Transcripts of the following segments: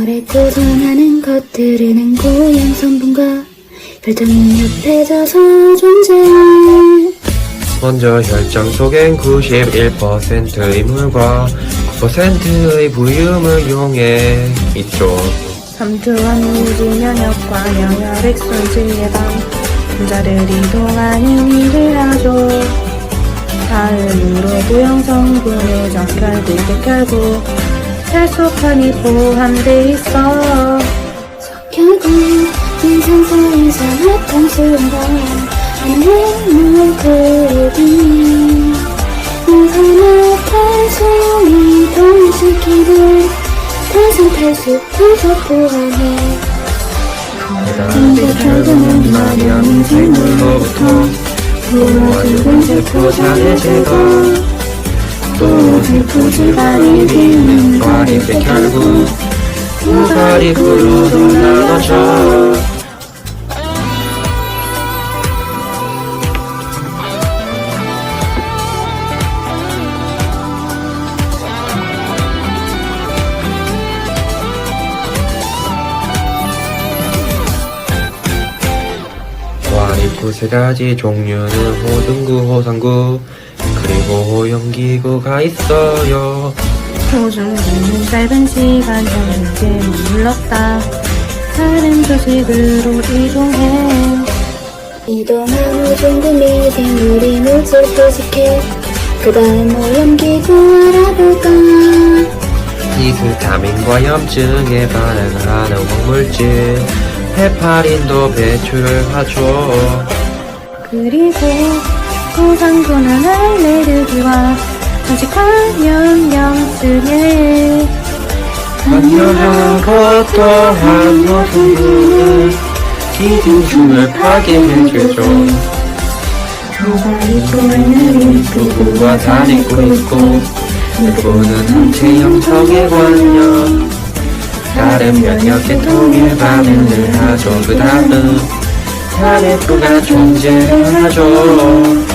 단열에 고전하는 것들은 고양 성분과 혈당 옆에 져서 존재해 먼저 혈장 속엔 91%의 물과 9%의 부륨을 이용해 있죠. 삼투한 유지 면역과 영혈액 손실 예방 분자를 이동하는 일을 하죠. 다음으로 부영 성분의 정결국 백혈구 혈소판이 포함돼 있어. 결국 인산사에서 합성수가 하나의 물고기 인산화탄소이 동시키를 탄산탈수 부족부하해 대단히 결국은 마냥 생물로부터 모아지는 세포장의 제거 또 세포질환이 기능과 이렇게 결국 두 가지 부로도 나눠져. 와이프 세 가지 종류는 호등구, 호상구, 그리고 호염기구가 있어요. 호중기는 짧은 시간 현재 물렀다. 다른 조직으로 이동해. 이동한 후 중국 미생물이 물질 포식해? 그 다음 오염기구 알아볼까? 히스타민과 염증에 반응하는 황물질, 헤파린도 배출을 하죠. 그리고 고상분한 알레르기와 조직감염 염증에 간편한 고토한 노동부는 기둥충을 파괴해주죠. 이코에는 부부가 다 입고 있고 일부는 항체 형성에 관여. 다른 면역 계통에 반응을 하죠. 그 다음 혈액부가 존재하죠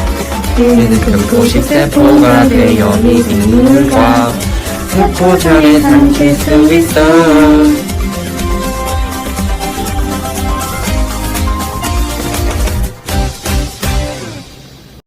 얘는 금포식 세포가 되어 이 빗물과 세포장에 삼킬 수 있어